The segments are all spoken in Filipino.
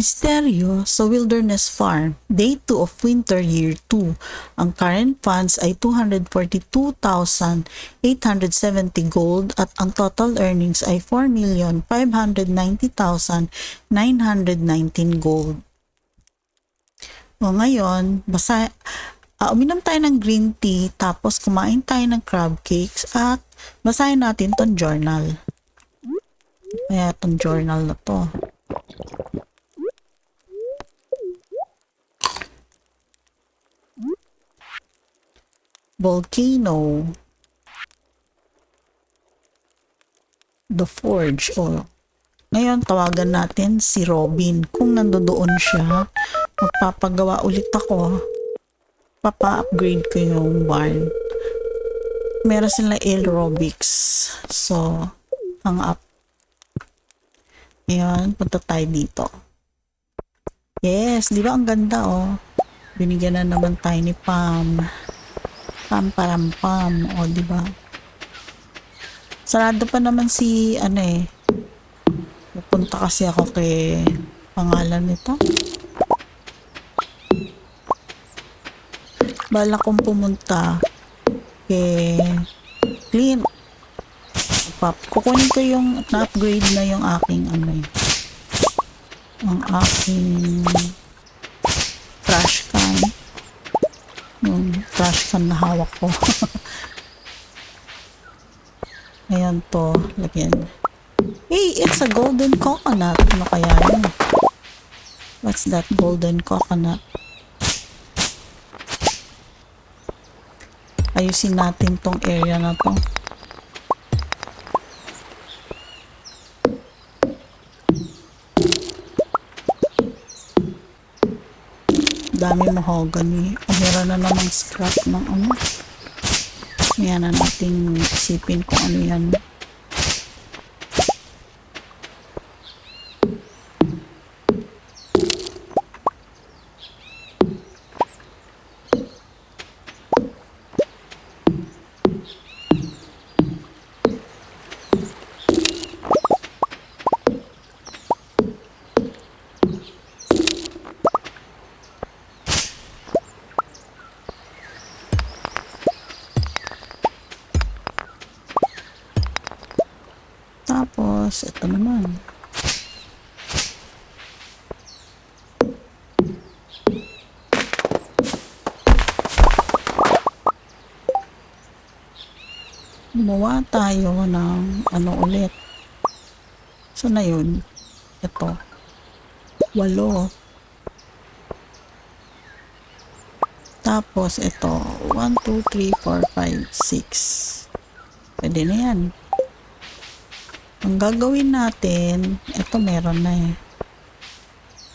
Misteryo sa Wilderness Farm, Day 2 of Winter Year 2. Ang current funds ay 242,870 gold at ang total earnings ay 4,590,919 gold. O ngayon, basa, uh, uminom tayo ng green tea tapos kumain tayo ng crab cakes at basahin natin tong journal. Kaya tong journal na to. Volcano the forge o. Ngayon tawagan natin si Robin. Kung nandoon siya magpapagawa ulit ako. Papa-upgrade ko yung barn. Meron sila aerobics. So ang up. Ngayon punta tayo dito. Yes di ba ang ganda oh binigyan na naman tayo ni Pam Pam param pam. O, di ba? Sarado pa naman si, ano eh. Pupunta kasi ako kay pangalan nito. Bala kong pumunta kay Clean. Pap, kukunin ko yung na-upgrade na yung aking ano eh. Ang aking trash can yung trash can na hawak ko. Ayan to, lagyan. Hey, it's a golden coconut. Ano kaya yun? What's that golden coconut? Ayusin natin tong area na to. dami mahogany. O meron na namang scrap ng ano. Yan na natin isipin kung ano yan. Tapos, ito naman. Gumawa tayo ng ano ulit. So na yun? Ito. Walo. Tapos ito. 1, 2, 3, 4, 5, 6. Pwede na yan. Ang gagawin natin, ito meron na eh.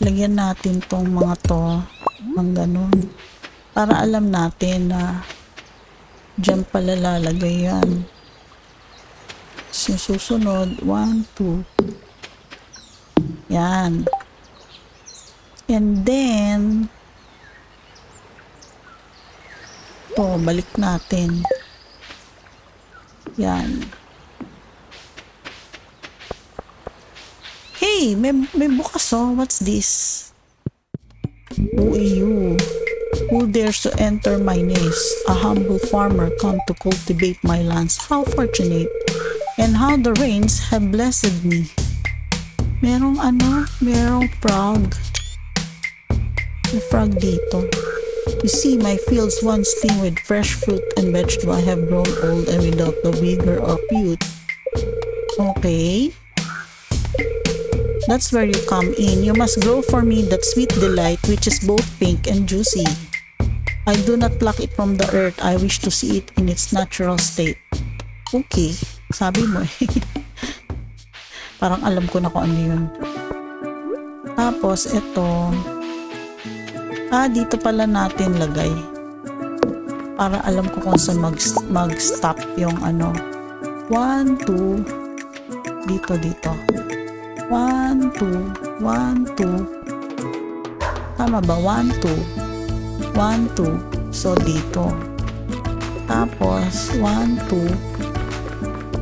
Lagyan natin tong mga to ng ganun. Para alam natin na dyan pala lalagay yan. Susunod, 1, 2. Yan. And then, to balik natin. Yan. Hey, may, may bukas oh. What's this? Who are you? Who dares to enter my nest? A humble farmer come to cultivate my lands. How fortunate. And how the rains have blessed me. Merong ano? Merong frog. May frog dito. You see, my fields once teem with fresh fruit and vegetable have grown old and without the vigor of youth. Okay. That's where you come in. You must grow for me that sweet delight which is both pink and juicy. I do not pluck it from the earth. I wish to see it in its natural state. Okay, sabi mo eh. Parang alam ko na kung ano yun. Tapos, ito. Ah, dito pala natin lagay. Para alam ko kung saan mag, mag-stop yung ano. 1, 2. Dito, dito. 1, 2, 1, 2. Tama ba? 1, 2. 1, 2. So, dito. Tapos, 1, 2.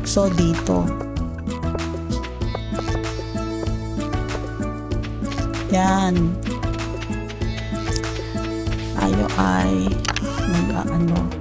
So, dito. Yan. Tayo ay mag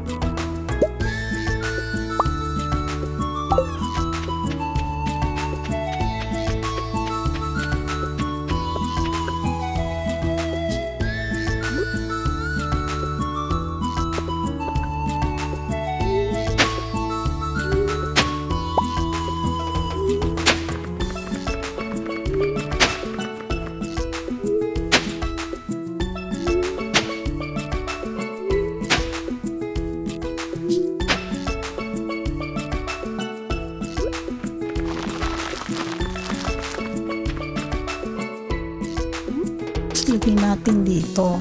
dito.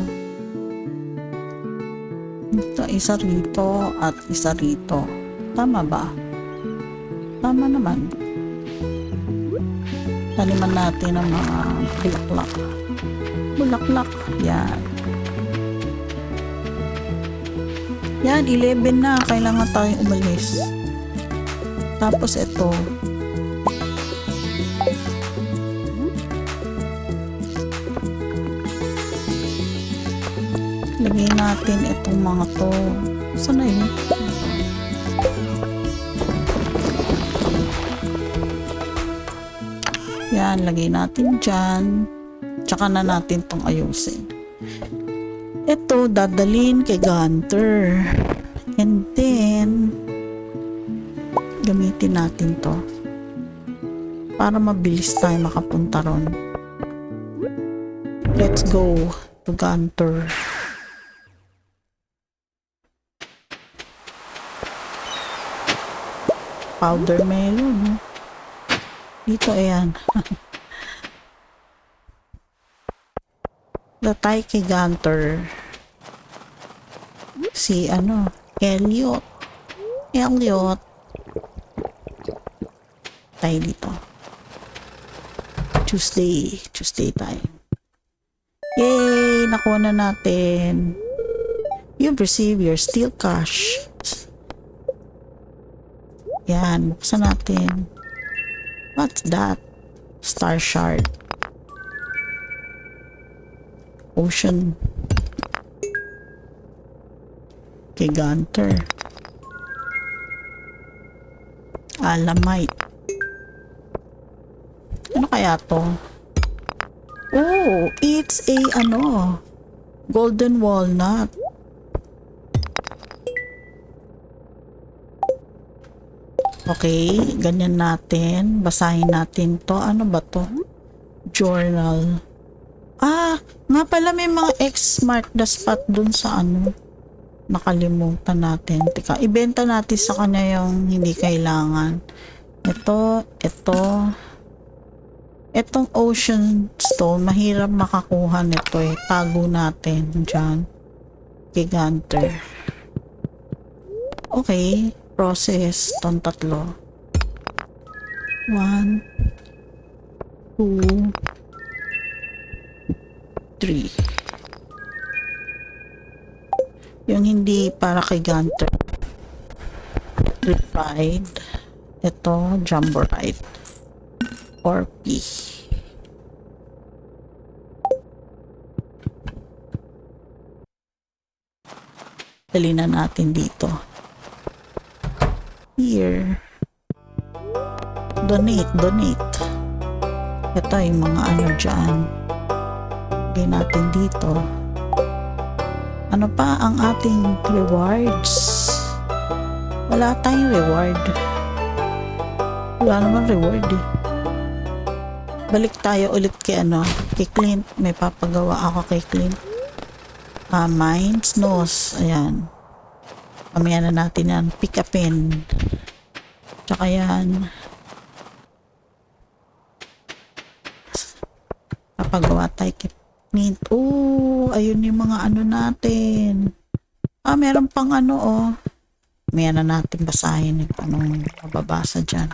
Ito, isa rito at isa rito. Tama ba? Tama naman. Taniman natin ang mga bulaklak. Bulaklak. Yan. Yan, 11 na. Kailangan tayong umalis. Tapos ito. Lagay natin itong mga to. Saan na yun? Yan, lagay natin dyan. Tsaka na natin tong ayusin. Ito, dadalhin kay Gunter. And then, gamitin natin to. Para mabilis tayo makapunta ron. Let's go to Gunter. Powder melon. Dito, ayan. Latay kay Gunter. Si, ano, Elliot. Elliot. Tayo dito. Tuesday. Tuesday time. Yay! Nakuha na natin. You've received your steel cash. Yan, buksan natin. What's that? Star shard. Ocean. Kay Gunter. Alamite. Ano kaya to? Oh, it's a ano, golden walnut. Okay, ganyan natin. Basahin natin to. Ano ba to? Journal. Ah, nga pala may mga X mark the spot dun sa ano. Nakalimutan natin. Teka, ibenta natin sa kanya yung hindi kailangan. Ito, ito. Itong ocean stone, mahirap makakuha nito eh. Tago natin dyan. Giganter. Okay process tong tatlo. One, two, three. Yung hindi para kay Gunter. Replied. Ito, Jumborite. Or P. Dali na natin dito here. Donate, donate. Ito yung mga ano dyan. Lagay natin dito. Ano pa ang ating rewards? Wala tayong reward. Wala naman reward eh. Balik tayo ulit kay ano, kay Clint. May papagawa ako kay Clint. Ah, Minds, Nose. Ayan. Mamaya na natin yan. Pick a pen. Tsaka yan. Papagawa tayo kay Mint. Oh, ayun yung mga ano natin. Ah, meron pang ano oh. Mamaya na natin basahin yung anong mababasa dyan.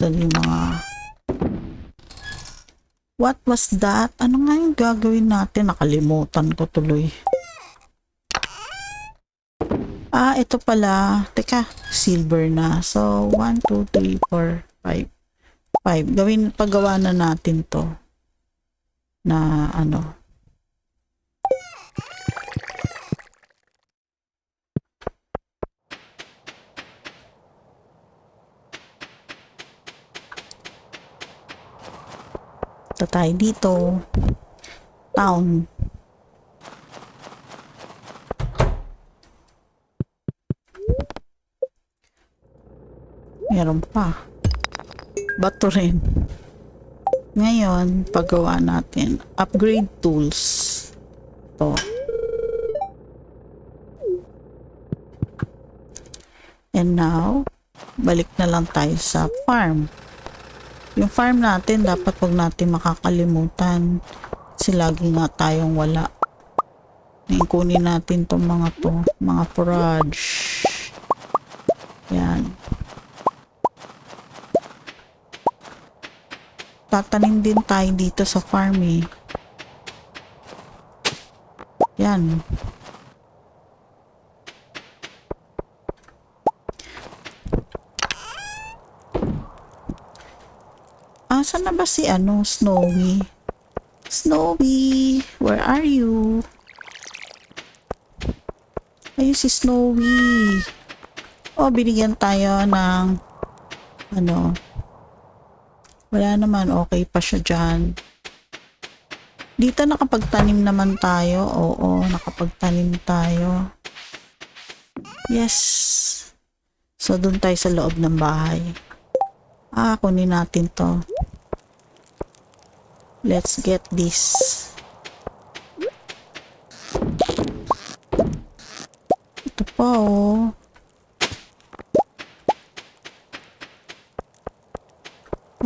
Ito yung mga What was that? Ano nga yung gagawin natin? Nakalimutan ko tuloy. Ah, ito pala. Teka, silver na. So, 1, 2, 3, 4, 5. 5. Gawin, paggawa na natin to. Na ano. Ito tayo dito. Town. Meron pa. Bato rin. Ngayon, paggawa natin. Upgrade tools. To. And now, balik na lang tayo sa farm. Yung farm natin, dapat wag natin makakalimutan. Kasi lagi nga tayong wala. Ngayon, kunin natin tong mga to. Mga forage. Yan. Tatanim din tayo dito sa farm eh. Yan. Asa na ba si ano, Snowy? Snowy, where are you? Ayun si Snowy. Oh, binigyan tayo ng ano, wala naman, okay pa siya dyan. Dito nakapagtanim naman tayo. Oo, nakapagtanim tayo. Yes. So, dun tayo sa loob ng bahay. Ah, kunin natin to. Let's get this. Ito pa, oh.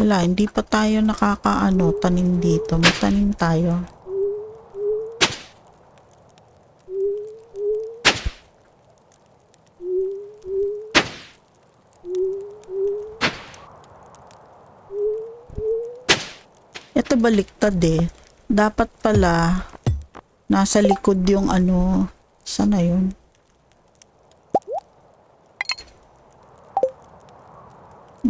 Wala, hindi pa tayo nakakaano, tanim dito. May tanim tayo. Ito baliktad eh. Dapat pala nasa likod yung ano. Sana yun?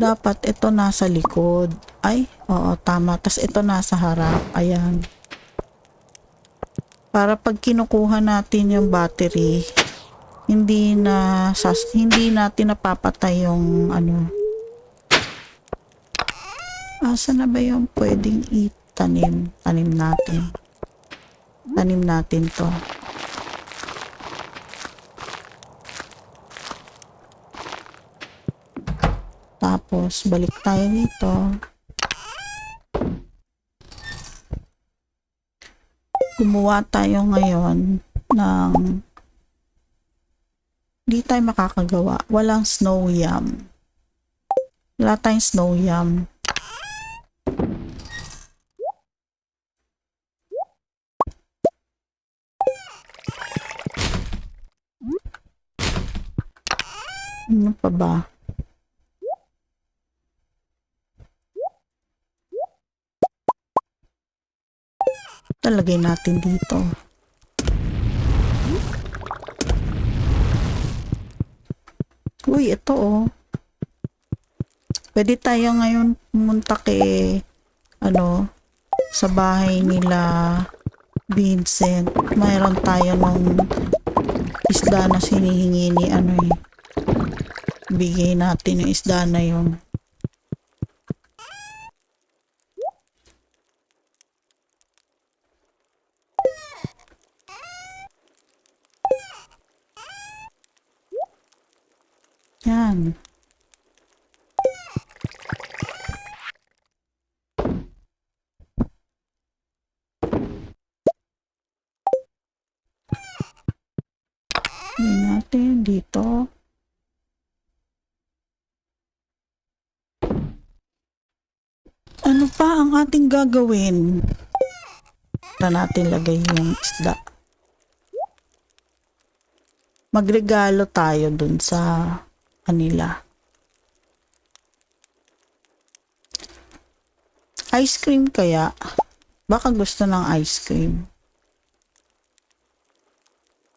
Dapat ito nasa likod. Ay, oo, tama. Tapos ito nasa harap. Ayan. Para pag kinukuha natin yung battery, hindi na sas, hindi natin napapatay yung ano. Asa na ba yung pwedeng itanim? Tanim natin. Tanim natin to. Tapos, balik tayo dito. Gumawa tayo ngayon ng di tayo makakagawa. Walang snow yam. Wala tayong snow yam. Ano pa ba? Talagay natin dito. Uy, ito oh. Pwede tayo ngayon pumunta kay ano sa bahay nila Vincent. Mayroon tayo ng isda na sinihingi ni ano eh. Bigay natin yung isda na yun. Yan. Natin dito. Ano pa ang ating gagawin? Na natin lagay yung isda. Magregalo tayo dun sa kanila. Ice cream kaya? Baka gusto ng ice cream.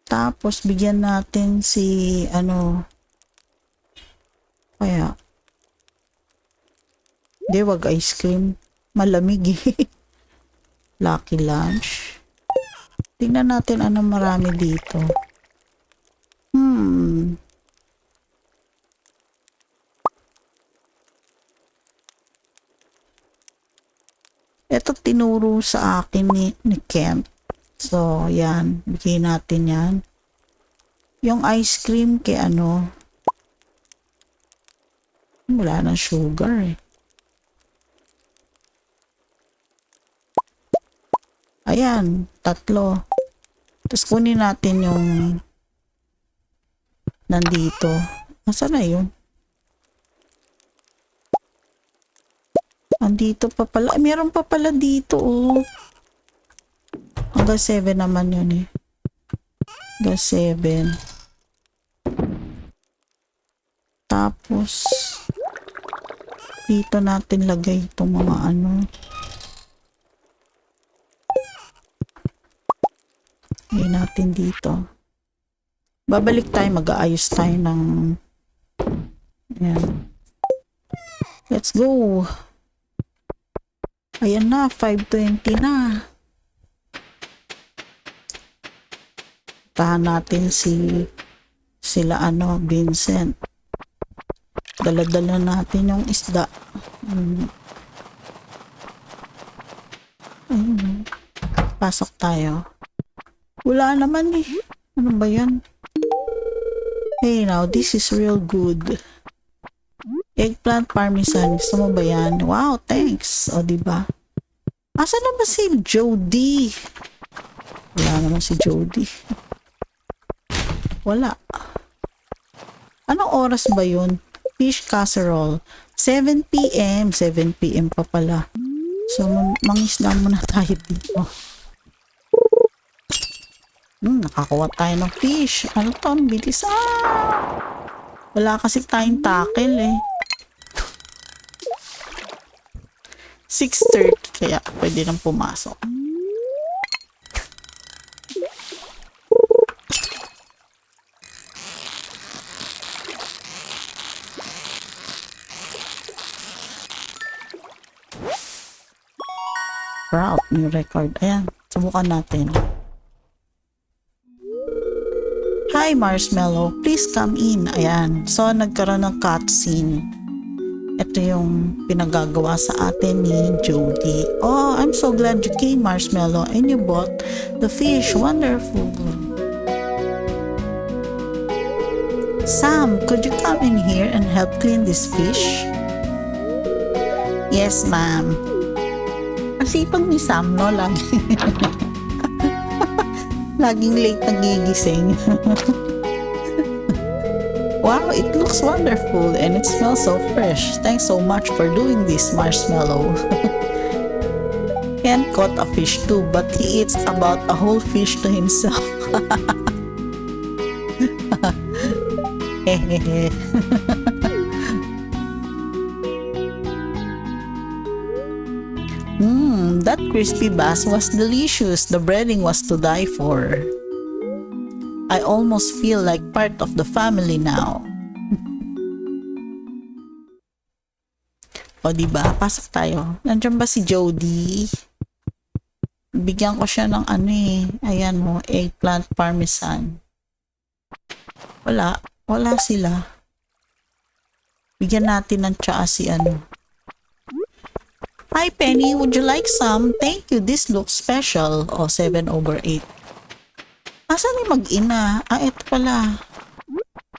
Tapos bigyan natin si ano kaya Hindi, wag ice cream. Malamig eh. Lucky lunch. Tingnan natin ano marami dito. Hmm. Ito tinuro sa akin ni, ni Kent. So, yan. Bigay natin yan. Yung ice cream kay ano. Wala na sugar eh. Ayan, tatlo. Tapos kunin natin yung nandito. Nasaan na yun? Andito pa pala. Meron pa pala dito, oh. Hanggang 7 naman yun, eh. Hanggang 7. Tapos, dito natin lagay itong mga ano. Lagay natin dito. Babalik tayo, mag-aayos tayo ng Ayan. Let's go. Ayan na, 5.20 na. Tahan natin si sila ano, Vincent. Dala-dala natin yung isda. Mm. Pasok tayo. Wala naman eh. Ano ba yan? Hey now, this is real good. Eggplant parmesan. Gusto mo ba yan? Wow, thanks. O, diba? Asa na ba si Jody? Wala naman si Jody. Wala. Anong oras ba yun? Fish casserole. 7 p.m. 7 p.m. pa pala. So, mangisda muna tayo dito. Hmm, nakakuha tayo ng fish. Ano to? Ang bilis. Ah! Wala kasi tayong tackle eh. 6.30 kaya pwede nang pumasok. Proud new record. Ayan, subukan natin. Hi Marshmallow, please come in. Ayan, so nagkaroon ng cutscene. Ito yung pinagagawa sa atin ni Jody. Oh, I'm so glad you came, Marshmallow, and you bought the fish. Wonderful. Sam, could you come in here and help clean this fish? Yes, ma'am. Ang sipag ni Sam, no? Lagi. Laging late nagigising. Wow, it looks wonderful and it smells so fresh. Thanks so much for doing this, Marshmallow. Ken caught a fish too, but he eats about a whole fish to himself. Mmm, that crispy bass was delicious. The breading was to die for. I almost feel like part of the family now. o, di ba? Pasok tayo. Nandiyan ba si Jody? Bigyan ko siya ng ano eh. Ayan mo, eggplant parmesan. Wala. Wala sila. Bigyan natin ng tsaa si ano. Hi Penny, would you like some? Thank you, this looks special. O, 7 over 8. Asan yung mag-ina? Ah, ito pala.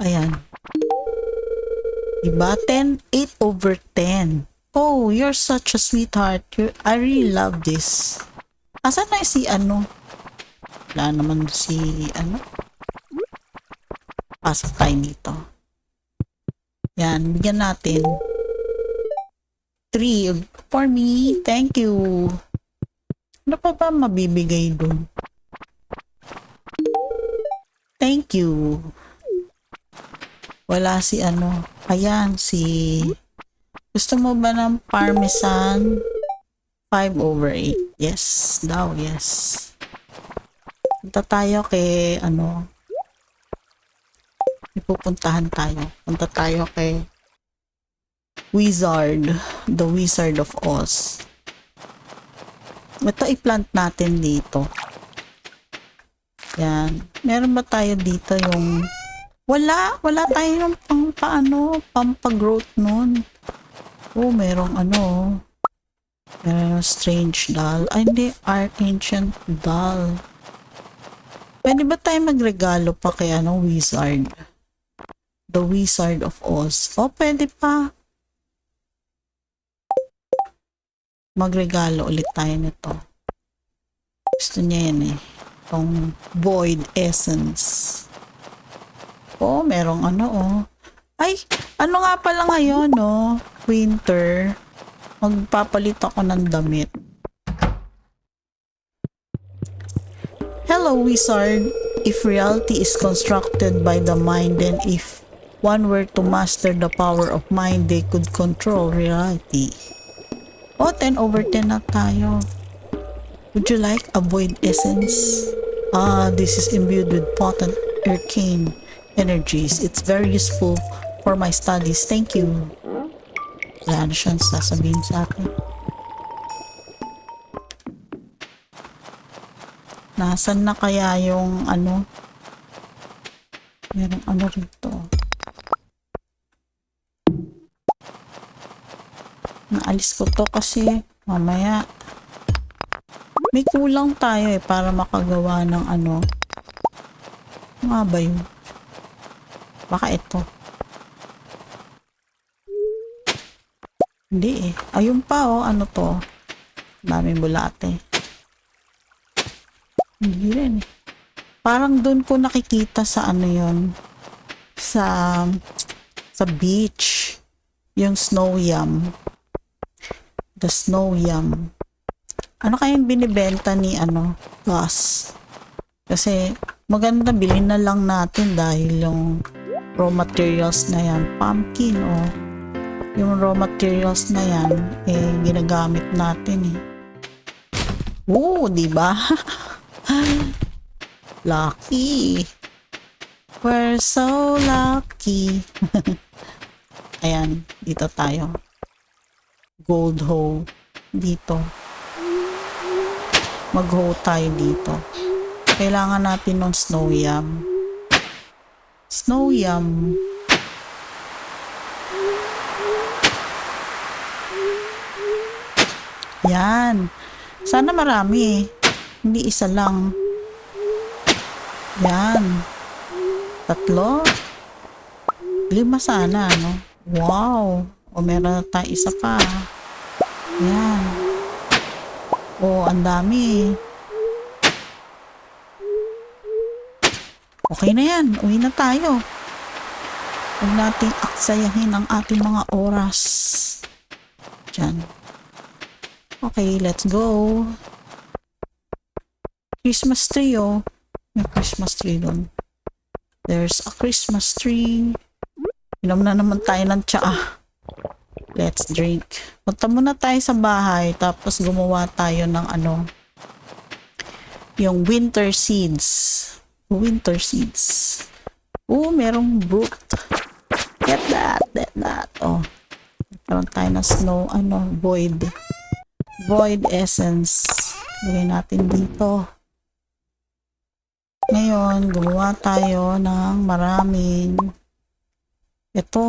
Ayan. Diba? 10, 8 over 10. Oh, you're such a sweetheart. you I really love this. Asan na si ano? Wala naman si ano? Pasok tayo dito. Yan, bigyan natin. 3 for me. Thank you. Ano pa ba mabibigay dun? Thank you. Wala si ano. Ayan, si... Gusto mo ba ng parmesan? 5 over 8. Yes, daw, yes. Punta tayo kay, ano, may pupuntahan tayo. Punta tayo kay Wizard. The Wizard of Oz. Ito i-plant natin dito. Yan. Meron ba tayo dito yung... Wala. Wala tayo ng pang paano, pampagrowth nun. Oh, merong ano. Meron strange doll. Ay, hindi. Art ancient doll. Pwede ba tayo magregalo pa kay ano, wizard? The Wizard of Oz. Oh, pwede pa. Magregalo ulit tayo nito. Gusto niya yan eh. Itong Void Essence. Oh, merong ano oh. Ay, ano nga pala ngayon no? Winter. Magpapalit ako ng damit. Hello, wizard. If reality is constructed by the mind, then if one were to master the power of mind, they could control reality. Oh, 10 over 10 na tayo. Would you like a void essence? Ah, this is imbued with potent arcane energies. It's very useful for my studies. Thank you. Wala na siyang sasabihin sa akin. Nasaan na kaya yung ano? Merong ano rito. Naalis ko to kasi mamaya may kulang tayo eh para makagawa ng ano. Nga ba yun? Baka ito. Hindi eh. Ayun pa oh. Ano to? Daming bulate. Hindi rin eh. Parang doon ko nakikita sa ano yon Sa sa beach. Yung snow yam. The snow yam. Ano kayang binibenta ni ano? Gus. Kasi maganda bilhin na lang natin dahil yung raw materials na yan. Pumpkin o oh. yung raw materials na yan eh ginagamit natin eh. Oo, di ba? lucky. We're so lucky. Ayan, dito tayo. Gold hoe. Dito. Mag-hoe tayo dito. Kailangan natin ng snow yam. Snow yam. Yan. Sana marami. Hindi isa lang. Yan. Tatlo. Lima sana, no? Wow. O meron na tayo isa pa. Yan. O, ang dami. Okay na yan. Uwi na tayo. Huwag nating aksayahin ang ating mga oras. Diyan. Okay, let's go. Christmas tree, oh. May Christmas tree doon. There's a Christmas tree. Inom na naman tayo ng tsaa. Let's drink. Punta muna tayo sa bahay, tapos gumawa tayo ng ano, yung winter seeds. Winter seeds. Oh, merong brook. Get that, get that. Oh, Meron tayo ng snow, ano, void. Void essence. Lagay natin dito. Ngayon, gumawa tayo ng maraming ito,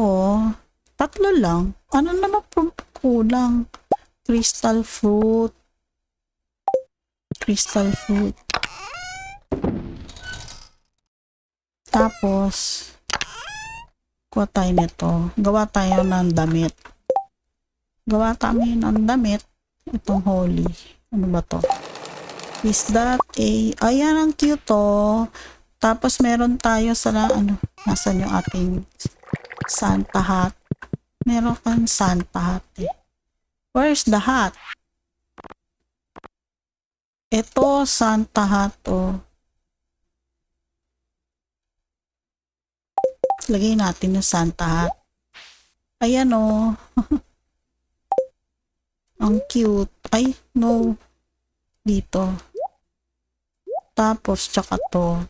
tatlo lang. Ano naman po kulang? Crystal fruit. Crystal fruit. Tapos, kuha tayo nito. Gawa tayo ng damit. Gawa tayo ng damit. Itong holy. Ano ba to? Is that a... Ayan, ang cute to. Tapos meron tayo sa ano, nasan yung ating Santa hat. Meron kang Santa hat eh. Where's the hat? Ito, Santa hat oh. Lagay natin yung Santa hat. Ayan oh. Ang cute. Ay, no. Dito. Tapos, tsaka to.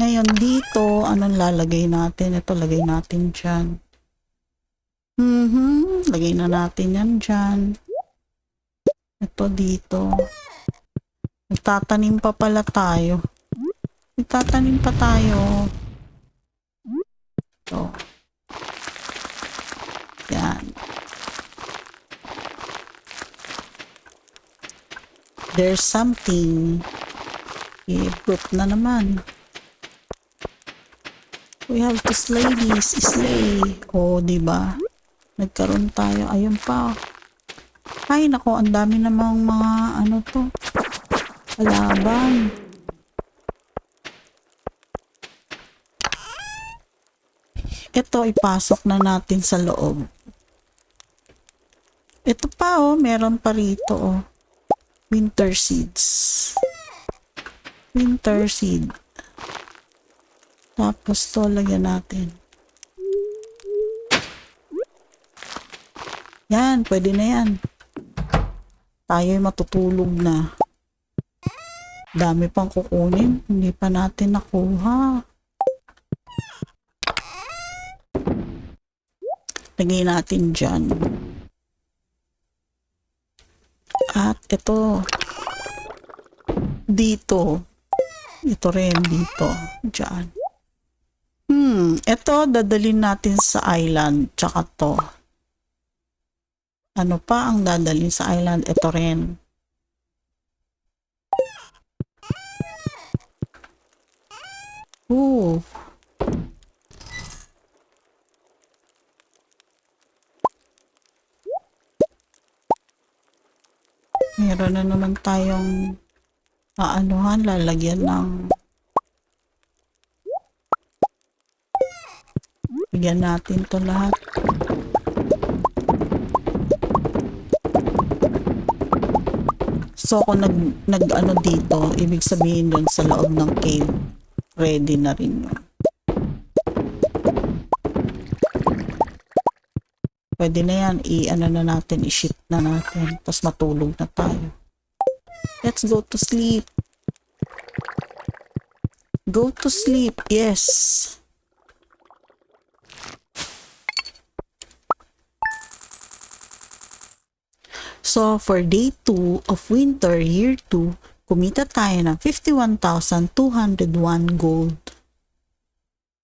Ngayon, dito, anong lalagay natin? Ito, lagay natin dyan. Mhm, lagay na natin yan dyan. Ito dito. Nagtatanim pa pala tayo. Nagtatanim pa tayo. Ito. Yan. There's something. I-fruit na naman. We have to slay this. Slay. O, oh, di ba? Nagkaroon tayo. Ayun pa. Ay, nako. Ang dami namang mga ano to. Alaban. Ito, ipasok na natin sa loob. Ito pa, oh. Meron pa rito, oh. Winter seeds. Winter seed. Tapos to, lagyan natin. Yan, pwede na yan. Tayo'y matutulog na. Dami pang kukunin. Hindi pa natin nakuha. Lagay natin dyan. At ito. Dito. Ito rin dito. Diyan. Hmm, ito dadalhin natin sa island. Tsaka to. Ano pa ang dadalhin sa island? Ito rin. Ooh. Meron na naman tayong aanuhan, lalagyan ng Bigyan natin to lahat. So, kung nag, nag ano dito, ibig sabihin dun sa loob ng cave, ready na rin yun. Pwede na yan, i-ano na natin, i-ship na natin, tapos matulog na tayo. Let's go to sleep. Go to sleep, yes. So, for day 2 of winter year 2, kumita tayo ng 51,201 gold.